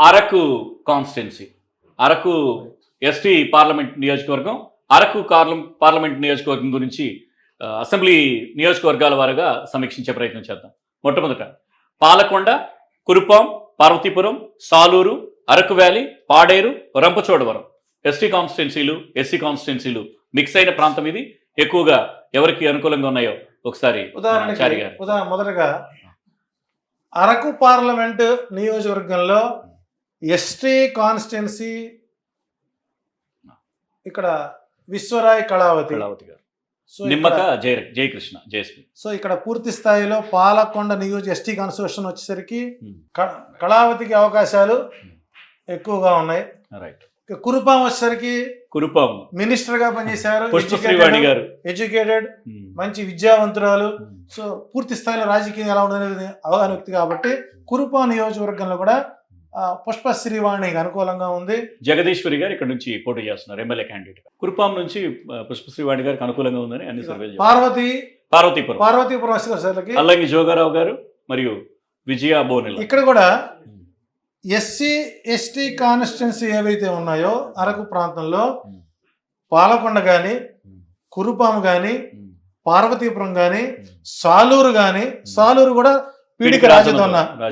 Araku constituency. Araku ST parliament నియోజకవర్గం Araku కార్లం- parliament నియోజకవర్గం గురించి అసెంబ్లీ నియోజకవర్గాల వారుగా సమీక్షించే ప్రయత్నం చేద్దాం. మొట్టమొదట పాలకొండ కురుపాం పార్వతీపురం సాలూరు అరకు వ్యాలీ పాడేరు రంపచోడవరం. ఎస్టీ కాన్స్టిట్యున్సీలు ఎస్సీ కాన్స్టిట్యున్సీలు మిక్స్ అయిన ప్రాంతం ఇది. ఎక్కువగా ఎవరికి అనుకూలంగా ఉన్నాయో ఒకసారి ఉదాహరణ మొదటగా అరకు పార్లమెంట్ నియోజకవర్గంలో ఎస్టీ కాన్స్టిట్యున్సీ ఇక్కడ విశ్వరాయ్ కళావతి. కళావతి గారు. సో నిమ్మక జయ జయకృష్ణ జయశ్రీ. సో ఇక్కడ పూర్తి స్థాయిలో పాలకొండ నియోజక ఎస్టీ కాన్స్టిట్యూషన్ వచ్చేసరికి కళావతికి అవకాశాలు ఎక్కువగా ఉన్నాయి. రైట్ కురుపాం వచ్చేసరికి కురుపాం. మినిస్టర్గా పనిచేశారు గారు. ఎడ్యుకేటెడ్. మంచి విద్యావంతురాలు. సో పూర్తి స్థాయిలో రాజకీయం ఎలా ఉండదనేది అవగాహన వ్యక్తి కాబట్టి కురుపా నియోజకవర్గంలో కూడా పుష్ప శ్రీవాణికి అనుకూలంగా ఉంది. జగదీశ్వరి గారు ఇక్కడ నుంచి పోటీ చేస్తున్నారు ఎమ్మెల్యే క్యాండిడేట్ కురుపాం నుంచి ఆ, పుష్పశ్రీవాణి గారికి అనుకూలంగా ఉందని అన్ని సర్వేలు. పార్వతి పార్వతీపురం. పార్వతీపురం వచ్చేసరికి అల్లంగి జోగారావు గారు మరియు విజయ బోనెల. ఇక్కడ కూడా ఎస్సీ ఎస్టీ కాన్స్టిట్యున్సీ ఏవైతే ఉన్నాయో అరకు ప్రాంతంలో పాలకొండ కానీ కురుపాం కానీ పార్వతీపురం కానీ సాలూరు కానీ సాలూరు కూడా పీడిక.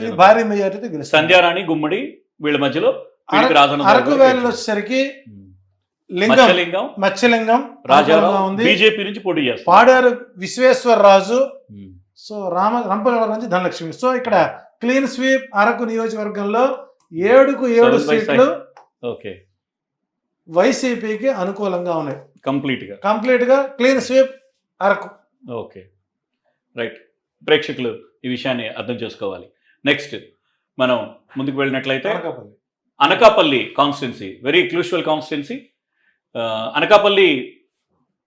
ఇది భారీ మెజారిటీ సంధ్యారాణి గుమ్మడి వీళ్ళ మధ్యలో అరకు వ్యాలీలో వచ్చేసరికి. లింగం మత్స్యలింగం రాజారావు ఉంది. బీజేపీ నుంచి పోటీ చేస్తారు. పాడారు విశ్వేశ్వర రాజు. ఉమ్. సో రామ రంపగడ నుంచి ధనలక్ష్మి. సో ఇక్కడ క్లీన్ స్వీప్ అరకు నియోజకవర్గంలో ఏడుకు ఏడు సీట్లు ఓకే. వైసీపీకి అనుకూలంగా ఉన్నాయి. కంప్లీట్గా కంప్లీట్గా clean sweep Araku. Okay. Right. ప్రేక్షకులు ఈ విషయాన్ని అర్థం చేసుకోవాలి. నెక్స్ట్ మనం ముందుకు వెళ్ళినట్లయితే Anakapalli. Constituency very crucial constituency Anakapalli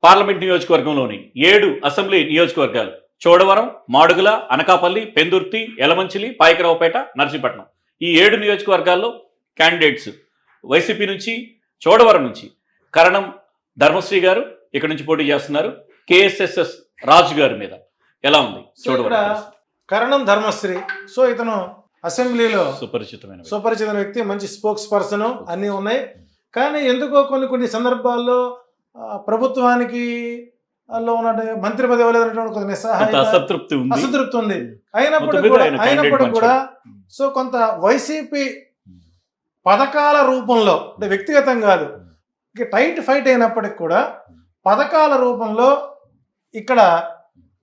parliament నియోజకవర్గంలోని ఏడు అసెంబ్లీ నియోజకవర్గాలు చోడవరం మాడుగుల అనకాపల్లి పెందుర్తి యలమంచిలి పాయకరావుపేట నర్సీపట్నం. ఈ ఏడు నియోజకవర్గాల్లో క్యాండిడేట్స్ వైసీపీ నుంచి చోడవరం నుంచి కరణం ధర్మశ్రీ గారు ఇక్కడ నుంచి పోటీ చేస్తున్నారు. కేఎస్ఎస్ఎస్ రాజు గారి మీద. ఎలా ఉంది? ఇక్కడ కరణం ధర్మశ్రీ. సో ఇతను అసెంబ్లీలో సుపరిచితమైన. సుపరిచిత వ్యక్తి మంచి స్పోక్స్ పర్సన్ అన్నీ ఉన్నాయి. కానీ ఎందుకో కొన్ని కొన్ని సందర్భాల్లో ప్రభుత్వానికి లో ఉన్న మంత్రి పదవి లేదన్నటువంటి కొంత కొంత నిస్సహాయత అసంతృప్తి ఉంది. అసంతృప్తి ఉంది. అయినప్పటికీ మీద కూడా అయినప్పటికీ కూడా. సో కొంత వైసీపీ పథకాల రూపంలో అంటే వ్యక్తిగతం కాదు టైట్ ఫైట్ అయినప్పటికి కూడా పథకాల రూపంలో ఇక్కడ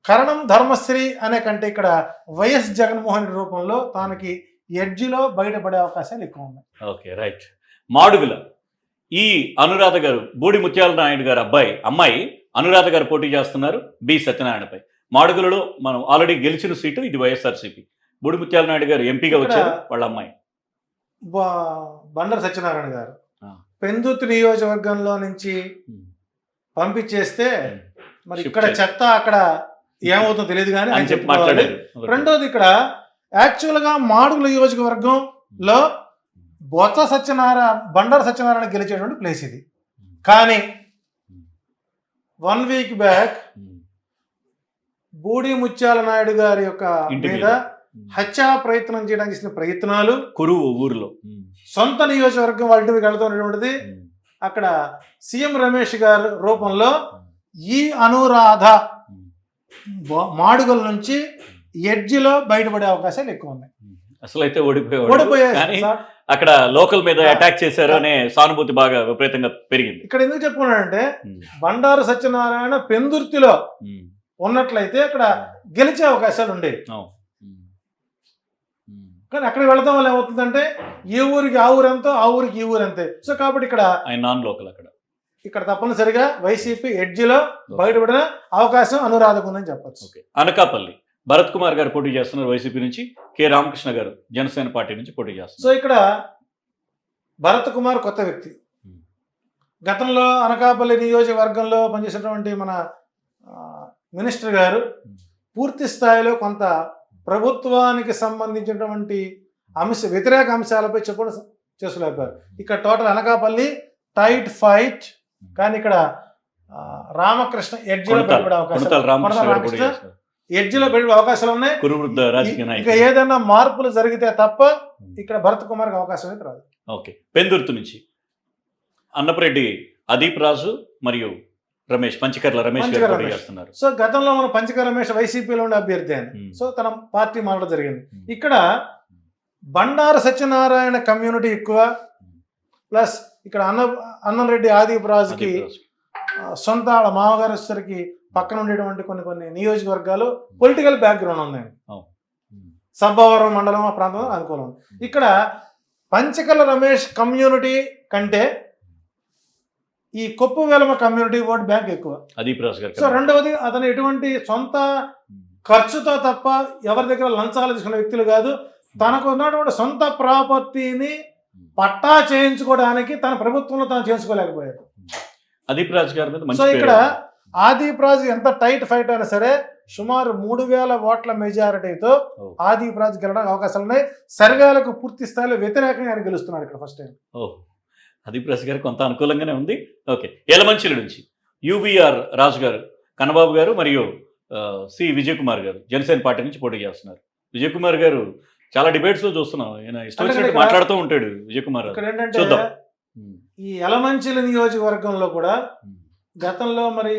కరణం ధర్మశ్రీ అనే కంటే ఇక్కడ వైఎస్ జగన్మోహన్ రెడ్డి రూపంలో తనకి ఎడ్జిలో బయటపడే అవకాశాలు ఎక్కువ ఉన్నాయి. Okay right. మాడుగుల. ఈ అనురాధ గారు బూడి ముత్యాల నాయుడు గారు అబ్బాయి అమ్మాయి అనురాధ గారు పోటీ చేస్తున్నారు బి సత్యనారాయణపై. మాడుగులలో మనం ఆల్రెడీ గెలిచిన సీటు ఇది వైఎస్ఆర్సీపీ. బూడి ముత్యాల నాయుడు గారు ఎంపీగా వచ్చారు వాళ్ళ అమ్మాయి. బ- బండర సత్యనారాయణ గారు. పెందుతు నియోజకవర్గంలో నుంచి పంపించేస్తే మరి ఇక్కడ. చెత్త అక్కడ ఏమవుతుందో తెలియదు కానీ ఆయన అని చెప్పి. మాట్లాడారు. రెండోది ఇక్కడ యాక్చువల్గా మాడుగుల నియోజకవర్గంలో బొత్స సత్యనారాయణ బండారు సత్యనారాయణ గెలిచేటువంటి ప్లేస్ ఇది. కానీ వన్ వీక్ బ్యాక్ బూడి ముత్యాల నాయుడు గారి యొక్క మీద. హత్యా ప్రయత్నం చేయడానికి చేసిన ప్రయత్నాలు కురువు ఊరిలో. సొంత నియోజకవర్గం వాళ్ళ ఇంటికి వెళ్తున్నటువంటిది అక్కడ సీఎం రమేష్ గారి రూపంలో ఈ అనురాధ మాడుగుల నుంచి ఎడ్జిలో బయటపడే అవకాశాలు ఎక్కువ ఉన్నాయి అసలు అయితే ఓడిపోయాడు ఓడిపోయాయి కానీ. అక్కడ లోకల్ మీద. అటాక్ చేశారు అనే సానుభూతి బాగా విపరీతంగా పెరిగింది ఇక్కడ ఎందుకు చెప్పుకున్నానంటే ఉమ్. బండారు సత్యనారాయణ పెందుర్తిలో. ఉన్నట్లయితే అక్కడ గెలిచే అవకాశాలు ఉండేవి. కానీ అక్కడికి వెళ్ళడం వల్ల ఏమవుతుందంటే ఈ ఊరికి ఆ ఊరు ఎంతో ఆ ఊరికి ఈ ఊరు అంతే సో కాబట్టి ఇక్కడ నాన్ లోకల్ అక్కడ ఇక్కడ తప్పనిసరిగా వైసీపీ ఎడ్జిలో బయటపడిన అవకాశం అనురాధకు ఉందని చెప్పచ్చు. ఓకే. అనకాపల్లి. భరత్ కుమార్ గారు పోటీ చేస్తున్నారు వైసీపీ నుంచి. కె రామకృష్ణ గారు జనసేన పార్టీ నుంచి పోటీ చేస్తున్నారు. సో ఇక్కడ భరత్ కుమార్ కొత్త వ్యక్తి. గతంలో అనకాపల్లి నియోజకవర్గంలో పనిచేసినటువంటి మన మినిస్టర్ గారు. పూర్తి స్థాయిలో కొంత ప్రభుత్వానికి సంబంధించినటువంటి అంశ వ్యతిరేక అంశాలపై చెప్పడం చేసుకోలేకపోయారు ఇక్కడ టోటల్ అనకాపల్లి టైట్ ఫైట్ కానీ ఇక్కడ రామకృష్ణ ఎడ్జిలో కొణతాల్ బయటపడే అవకాశం కొణతాల్ రామకృష్ణ ఎడ్జిలో పెట్టే అవకాశాలు ఉన్నాయి. ఇంకా ఏదైనా మార్పులు జరిగితే తప్ప ఇక్కడ భరత్ కుమార్కి అవకాశం అయితే రాదు. ఓకే. పెందుర్తి నుంచి. అన్నపరెడ్డి అదీప్ రాజు మరియు రమేష్ పంచకర్ల రమేష్. చేస్తున్నారు. సో గతంలో మన పంచక రమేష్ వైసీపీలో ఉండే అభ్యర్థి Hmm. సో తన పార్టీ మారడం జరిగింది. ఇక్కడ బండారు సత్యనారాయణ కమ్యూనిటీ ఎక్కువ ప్లస్ ఇక్కడ అన్న అన్నంరెడ్డి ఆదిప్ రాజుకి సొంత వాళ్ళ మామగారు వచ్చేసరికి పక్కన ఉండేటువంటి కొన్ని కొన్ని నియోజకవర్గాలు పొలిటికల్ బ్యాక్గ్రౌండ్ ఉంది ఉమ్. సబ్బవరం మండలం ఆ ప్రాంతంలో అనుకూలం ఉంది. ఇక్కడ పంచకల రమేష్ కమ్యూనిటీ కంటే ఈ Koppu Velama community vote bank ఎక్కువ. సో రెండవది అతను ఎటువంటి సొంత ఖర్చుతో తప్ప ఎవరి దగ్గర లంచాలు తీసుకున్న వ్యక్తులు కాదు. తనకు ఉన్నటువంటి సొంత ప్రాపర్టీని పట్టా చేయించుకోవడానికి తన ప్రభుత్వంలో తను చేసుకోలేకపోయాడు అదీప్ రాజు గారి మీద సో ఇక్కడ ఉంది. ఆదిప్ రాజు ఎంత టైట్ ఫైట్ అయినా సరే సుమారు మూడు వేల ఓట్ల మెజారిటీతో ఓ. ఆదిప్ రాజు గెలవడానికి అవకాశాలు ఉన్నాయి. సర్వేలకు పూర్తి స్థాయిలో వ్యతిరేకంగా ఆయన గెలుస్తున్నాడు ఇక్కడ ఫస్ట్ టైం ఓ. అదీప్ రాజు గారు కొంత అనుకూలంగానే ఉంది. ఓకే. ఎలమంచిల నుంచి యువిఆర్ రాజు గారు కన్నబాబు గారు మరియు సి విజయ్ కుమార్ గారు జనసేన పార్టీ నుంచి పోటీ చేస్తున్నారు. విజయ్ కుమార్ గారు చాలా డిబేట్స్లో చూస్తున్నాం ఆయన ఇష్టం మాట్లాడుతూ ఉంటాడు విజయ్ కుమార్ ఇక్కడ గారు. ఏంటంటే చూద్దాం. ఈ యలమంచిల నియోజకవర్గంలో కూడా గతంలో మరి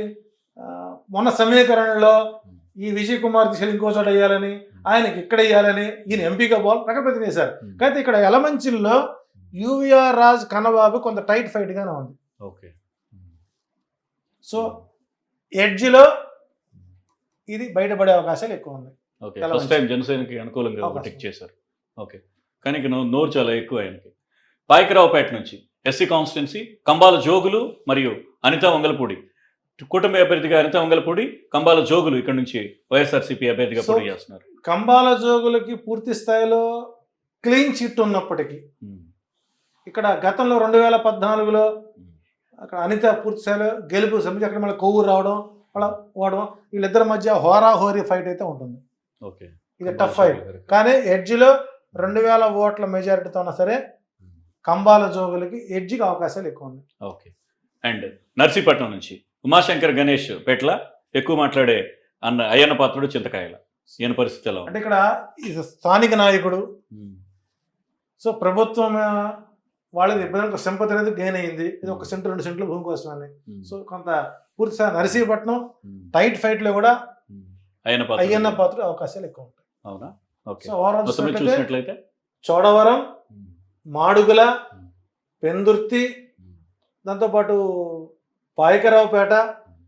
మొన్న సమీకరణలో ఈ విజయ్ కుమార్ దిశలు ఇంకో చోట వేయాలని ఆయనకి ఇక్కడ వేయాలని ఈయన ఎంపీగా పోవాలి ప్రకటన చేశారు అయితే ఇక్కడ యలమంచిల్లో యూవీఆర్ రాజ్ కన్నబాబు కొంత టైట్ ఫైట్ గానే ఉంది. ఓకే. సో ఎడ్జిలో ఇది బయటపడే అవకాశాలు ఎక్కువ ఉన్నాయి. ఓకే ఫస్ట్ టైం జనసేనకి అనుకూలంగా. టిక్ చేశారు. ఓకే కానీ ఇక నోరు చాలా ఎక్కువ ఆయనకి. పాయకరావుపేట నుంచి ఎస్సీ కాన్స్టిట్యున్సీ కంబాల జోగులు మరియు అనిత వంగలపూడి. కూటమి అభ్యర్థిగా అనిత వంగలపూడి కంబాల జోగులు ఇక్కడ నుంచి వైఎస్ఆర్సీపీ అభ్యర్థిగా పోటీ చేస్తున్నారు. కంబాల జోగులకి పూర్తి స్థాయిలో క్లీన్ చిట్ ఉన్నప్పటికీ ఉమ్, ఇక్కడ గతంలో రెండు వేల పద్నాలుగులో ఉమ్, అక్కడ అనిత పూర్తి స్థాయిలో గెలుపు సమితి అక్కడ మళ్ళీ కొవ్వు రావడం మళ్ళీ ఓడడం వీళ్ళిద్దరి మధ్య హోరాహోరీ ఫైట్ అయితే ఉంటుంది. ఇది టఫ్ ఫైట్ కానీ ఎడ్జిలో రెండు వేల ఓట్ల మెజారిటీతో ఉన్నా సరే కంబాల జోగులకి ఎడ్జికి అవకాశాలు ఎక్కువ ఉన్నాయి. ఓకే. అండ్ నర్సీపట్నం నుంచి ఉమాశంకర్ గణేష్ పెట్ల ఎక్కువ మాట్లాడే అన్న అయ్యన్న పాత్రుడు చింతకాయల. ఈయన పరిస్థితి ఎలా అంటే ఇక్కడ స్థానిక నాయకుడు. ఉమ్, సో ప్రభుత్వం వాళ్ళది ఇబ్బంది సింపతి అనేది గెయిన్ అయింది ఇది ఒక సెంటు రెండు సెంట్లు భూమి కోసమని. ఉమ్, సో కొంత పూర్తి నరసీపట్నం టైట్ ఫైట్లో కూడా. అయ్యన్న పాత్రుడు అయ్యన్న పాత్ర అవకాశాలు ఎక్కువ ఉంటాయి. అవునా? ఓకే. సో ఓవరాల్ చూసినట్లయితే చోడవరం మాడుగుల పెందుర్తి దాంతోపాటు పాయకరావుపేట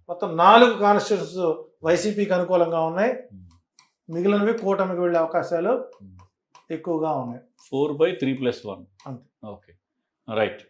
మొత్తం నాలుగు కాన్స్టిట్యూన్స్ వైసీపీకి అనుకూలంగా ఉన్నాయి. మిగిలినవి కూటమికి వెళ్ళే అవకాశాలు. ఎక్కువగా ఉన్నాయి. Four by three plus one. అంతే. ఓకే. రైట్.